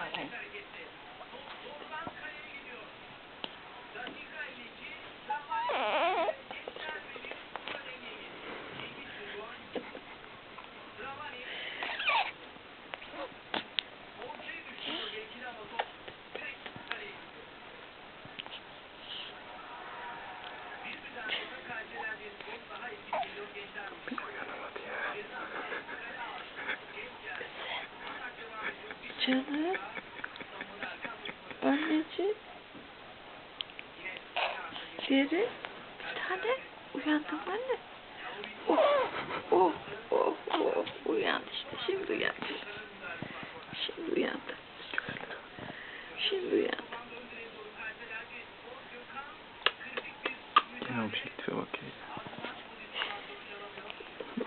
one Canım. Anneciğim. Deri. Bir tane. Uyandım anne. Oh, oh, oh, oh. Uyandı işte. Şimdi uyandı. Şimdi uyandı. Şimdi uyandı. Ya objektife bak ya.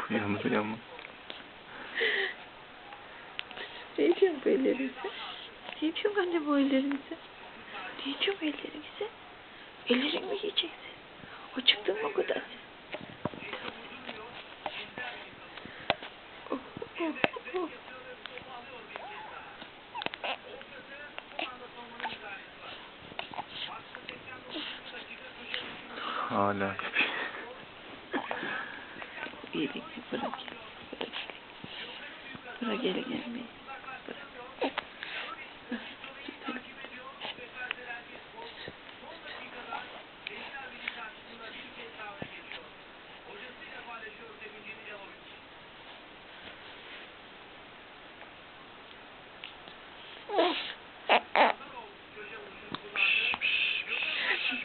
Uyanır uyanmaz. Ne yapıyorsun bu ellerinize? Ne yapıyorsun anne bu ellerinize? Ne yapıyorsun bu ellerinize? Ellerini mi yiyeceksin? Acıktın mı o kadar? Oh, oh, oh. Hala yapıyor. İyilik bırak. Bırak. Bırak geri gelmeyi. Bırak.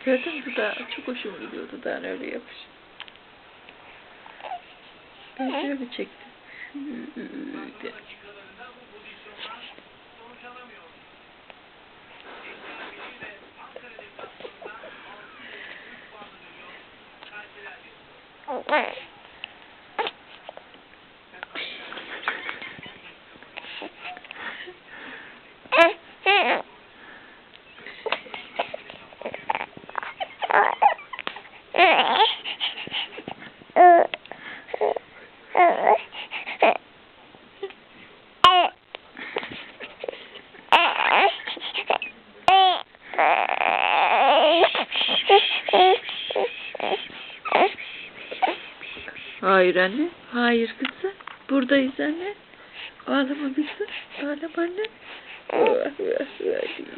Gördün mü dudağı? Çok hoşuma gidiyor dudağın öyle yapış. Ben şöyle çektim. Şöyle. Hayır anne. Hayır kızım. Buradayız anne. Ağlama kızım. Ağlama anne. Oh, oh, hadi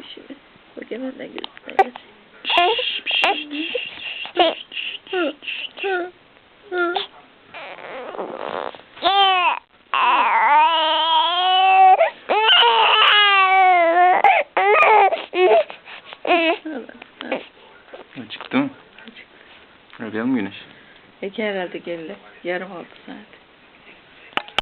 işine. Bak hemen ne gözüne Arayalım güneş. Peki herhalde geldi. Yarım oldu saat.